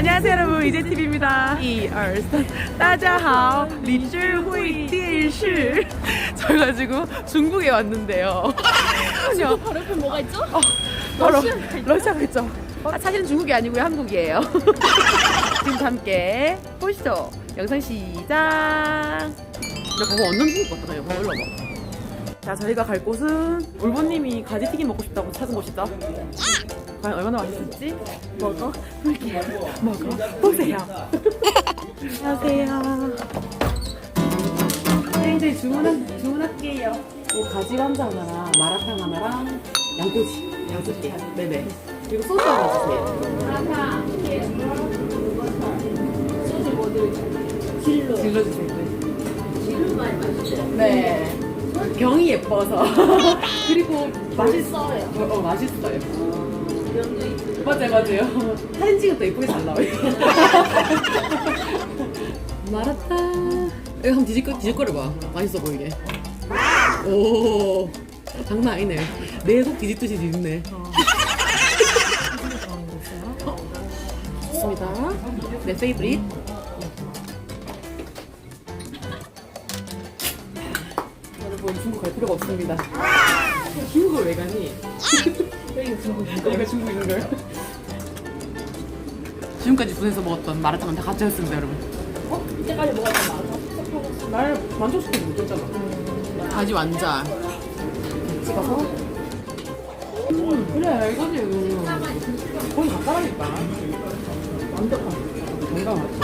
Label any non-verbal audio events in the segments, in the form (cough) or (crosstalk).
안녕하세요 여러분. 이제 TV입니다. 1,2,3 따자하오 리슈후이띠일슈 저희가 지금 중국에 왔는데요. 중국 바로 옆에 뭐가 있죠? 어, 바로 러시아가 있죠? 아, 사실은 중국이 아니고요 한국이에요. (laughs) 지금 함께 보시죠. 영상 시작. 나 그거 완전 중국 같다 나 이거 올라봐. 자 저희가 갈 곳은 울보님이 가지튀김 먹고 싶다고 찾은 곳이죠. 과연 얼마나 맛있을지 먹어 볼게요. 먹어 보세요. 안녕하세요. 네 이제 주문한, 주문할게요. 뭐 가지 감자 하나랑 마라탕 하나랑 양꼬치 여섯 개. 네네. 그리고 소스 하나 주세요. 소주 뭐 들죠? 진로. 질러 주세요? 진로만 맛있어요. 네 병이 예뻐서. (laughs) 그리고 맛있어요. 어, 어 맛있어요. 맞아요 맞아요. 사진 때 예쁘게 잘 나와요. (laughs) 마라탕 이거 한번 뒤질, 뒤질거려 봐. 맛있어 보이게. 오. 장난 아니네. 내 속 뒤집듯이 뒤집네. 어, (laughs) 좋습니다. 내 페이브릿 여러분 중국 갈 필요가 없습니다. 중국을 왜 가니? 여기가 중국인가? 여기가 중국인걸. 지금까지 분해서 먹었던 마라탕은 다 가짜였습니다 여러분. 어? 이때까지 뭐가 더 많아서? 날 만족시키지 못했잖아. 가지 완자. 찍어서? 음, 그래 이거지. 이거 거의 가까라니까 완벽한 건강하지.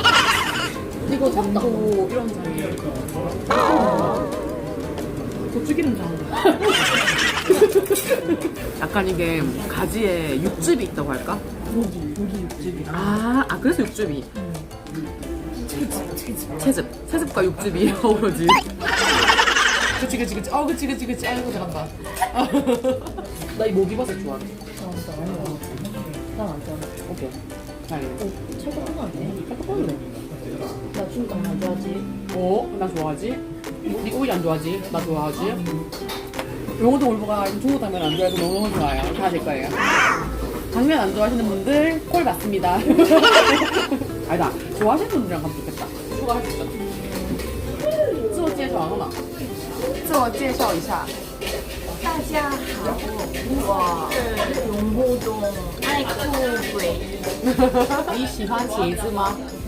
이거 전도 이런 장이 고추기름장 (laughs) 약간 이게 가지에 육즙이 있다고 할까? 고기, 고기 육즙이. 아, 아 그래서 육즙이 채즙 채즙과 육즙이 (laughs) 어우러지 그치 그치 그치 어 그치 그치 그치 아이고 잘한다 나 이 모기버섯 좋아해 아, 아니야. 난안 좋아해. 오케이 다행이네 어, 최고 하나네. 나 중국 안 좋아하지. 어? 나 좋아하지? 니 오일 안 좋아하지? 나 좋아하지? 영어도 올보가 중국 당면 안 좋아해서 너무 좋아요 다 아실 거예요 당면 안 좋아하시는 분들 콜 받습니다 (laughs) 아니다 좋아하시는 분들이랑 가면 좋겠다 추가할 수 있잖아 自我介绍好吗自我介绍一下大家好，我是永护中爱酷鬼。你喜欢茄子吗？ (laughs)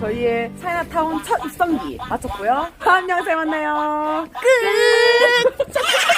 저희의 차이나타운 첫 입성기 마쳤고요. 다음 영상에 만나요. 끝